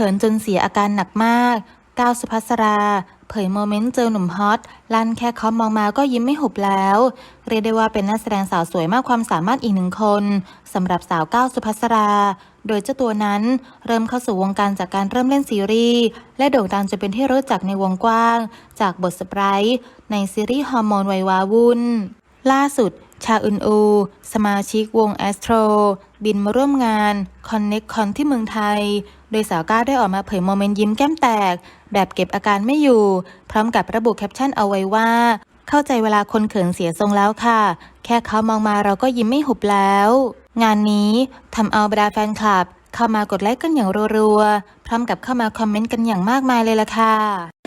ขินจนเสียอาการหนักมาก ก้าวสุภัสรา เผยโมเมนต์เจอหนุ่มฮอต ลั่นแค่เขามองมาก็ยิ้มไม่หุบแล้ว เรียกได้ว่าเป็นนักแสดงสาวสวยมากความสามารถอีกหนึ่งคนสำหรับสาวก้าวสุภัสรา โดยเจ้าตัวนั้นเริ่มเข้าสู่วงการจากการเริ่มเล่นซีรีส์ และโด่งดังจนเป็นที่รู้จักในวงกว้าง จากบทสไปรท์ในซีรีส์ฮอร์โมนวัยวาวุ่น ล่าสุด ชาอึนอู สมาชิกวงแอสโตรบินมาร่วมงาน Connect Con ที่เมืองไทย โดยสาวก้าได้ออกมาเผยโมเมนต์ยิ้มแก้มแตก แบบเก็บอาการไม่อยู่ พร้อมกับระบุแคปชั่นเอาไว้ว่า เข้าใจเวลาคนเขินเสียทรงแล้วค่ะ แค่เขามองมาเราก็ยิ้มไม่หุบแล้ว งานนี้ทำเอาบรรดาแฟนคลับ เข้ามากดไลค์กันอย่างรัวๆ พร้อมกับเข้ามาคอมเมนต์กันอย่างมากมายเลยล่ะค่ะ